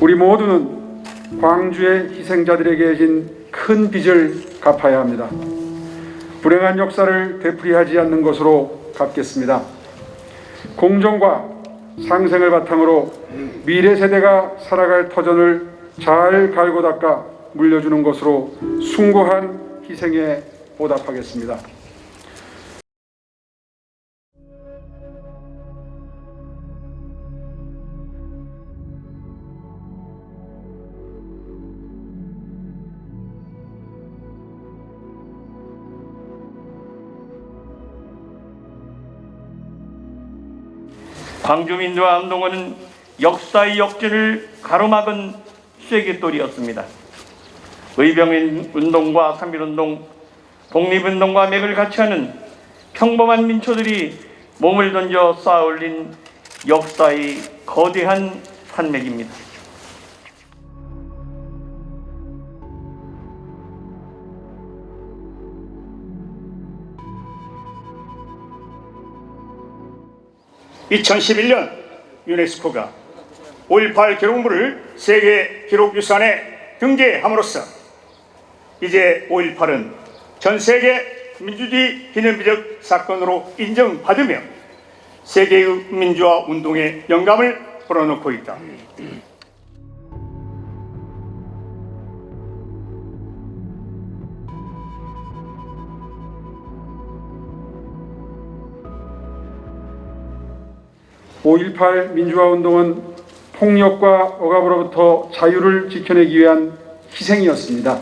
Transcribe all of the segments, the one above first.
우리 모두는 광주의 희생자들에게 진큰 빚을 갚아야 합니다. 불행한 역사를 되풀이하지 않는 것으로 갚겠습니다. 공정과 상생을 바탕으로 미래 세대가 살아갈 터전을 잘 갈고 닦아 물려주는 것으로 숭고한 희생에 보답하겠습니다. 광주민주화 운동은 역사의 역진을 가로막은 쐐기돌이었습니다. 의병인 운동과 3.1운동, 독립운동과 맥을 같이 하는 평범한 민초들이 몸을 던져 쌓아 올린 역사의 거대한 산맥입니다. (2011년) 유네스코가 (5.18) 기록물을 세계 기록유산에 등재함으로써 이제 (5.18은) 전 세계 민주주의 기념비적 사건으로 인정받으며 세계의 민주화 운동에 영감을 불어넣고 있다. (5.18) 민주화 운동은 폭력과 억압으로부터 자유를 지켜내기 위한 희생이었습니다.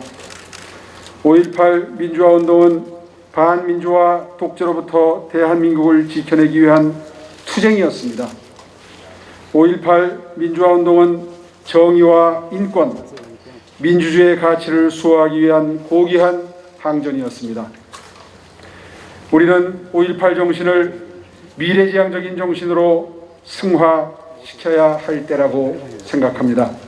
(5.18) 민주화 운동은 반민주화 독재로부터 대한민국을 지켜내기 위한 투쟁이었습니다. (5.18) 민주화 운동은 정의와 인권, 민주주의의 가치를 수호하기 위한 고귀한 항전이었습니다. 우리는 5.18 정신을 미래지향적인 정신으로 승화시켜야 할 때라고 생각합니다.